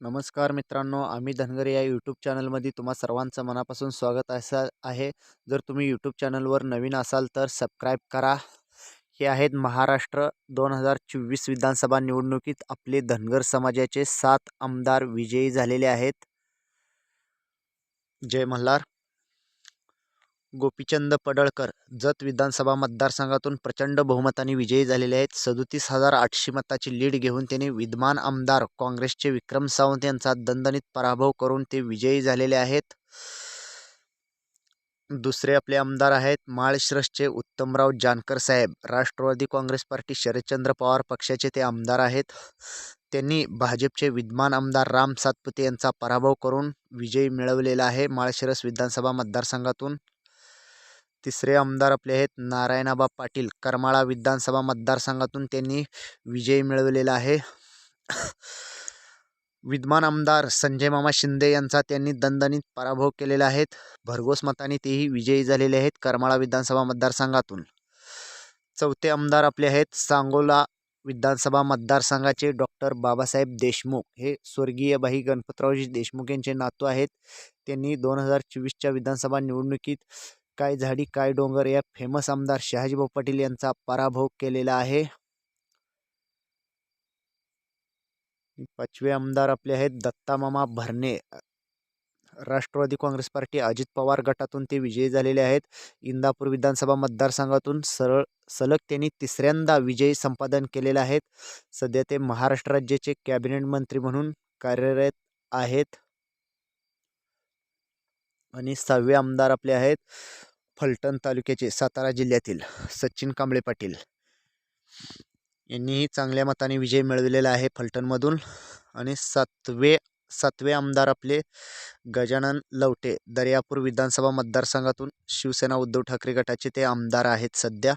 नमस्कार मित्रांनो आम्ही धनगर या यूट्यूब चॅनलमध्ये तुम्हा सर्वांचं मनापासून स्वागत असं आहे. जर तुम्ही यूट्यूब चॅनलवर नवीन असाल तर सबस्क्राईब करा. हे आहेत महाराष्ट्र दोन हजार चोवीस विधानसभा निवडणुकीत आपले धनगर समाजाचे सात आमदार विजयी झालेले आहेत. जय मल्हार. गोपीचंद पडळकर जत विधानसभा मतदारसंघातून प्रचंड बहुमताने विजयी झालेले आहेत. सदोतीस हजार आठशे मताची लीड घेऊन त्यांनी विद्यमान आमदार काँग्रेसचे विक्रम सावंत यांचा दणदणीत पराभव करून ते विजयी झालेले आहेत. दुसरे आपले आमदार आहेत माळशिरसचे उत्तमराव जानकर साहेब. राष्ट्रवादी काँग्रेस पार्टी शरदचंद्र पवार पक्षाचे ते आमदार आहेत. त्यांनी भाजपचे विद्यमान आमदार राम सातपुते यांचा पराभव करून विजय मिळवलेला आहे माळशिरस विधानसभा मतदारसंघातून. तिसरे आमदार आपले आहेत नारायणाबा पाटील. करमाळा विधानसभा मतदारसंघातून त्यांनी विजय मिळवलेला आहे. विद्यमान आमदार संजय मामा शिंदे यांचा त्यांनी दणदणीत पराभव केलेला आहेत भरघोस मताने तेही विजयी झालेले आहेत करमाळा विधानसभा मतदारसंघातून. चौथे आमदार आपले आहेत सांगोला विधानसभा मतदारसंघाचे डॉक्टर बाबासाहेब देशमुख. हे स्वर्गीय भाई गणपतरावजी देशमुख यांचे नातू आहेत. त्यांनी दोन हजार चोवीसच्या विधानसभा निवडणुकीत काय झाडी काय डोंगर या फेमस आमदार शहाजीभाऊ पाटील यांचा पराभव केलेला आहे. पाचवे आमदार आपले आहेत दत्तामामा भरणे. राष्ट्रवादी काँग्रेस पार्टी अजित पवार गटातून ते विजयी झालेले आहेत. इंदापूर विधानसभा मतदारसंघातून सरळ सलग त्यांनी तिसऱ्यांदा विजयी संपादन केलेले आहेत. सध्या ते महाराष्ट्र राज्याचे कॅबिनेट मंत्री म्हणून कार्यरत आहेत. आणि सहावे आमदार आपले आहेत फलटण तालुक्याचे सातारा जिल्ह्यातील सचिन कांबळे पाटील यांनीही चांगल्या मताने विजय मिळविलेला आहे फलटणमधून. आणि सातवे सातवे आमदार आपले गजानन लवटे दर्यापूर विधानसभा मतदारसंघातून शिवसेना उद्धव ठाकरे गटाचे ते आमदार आहेत सध्या.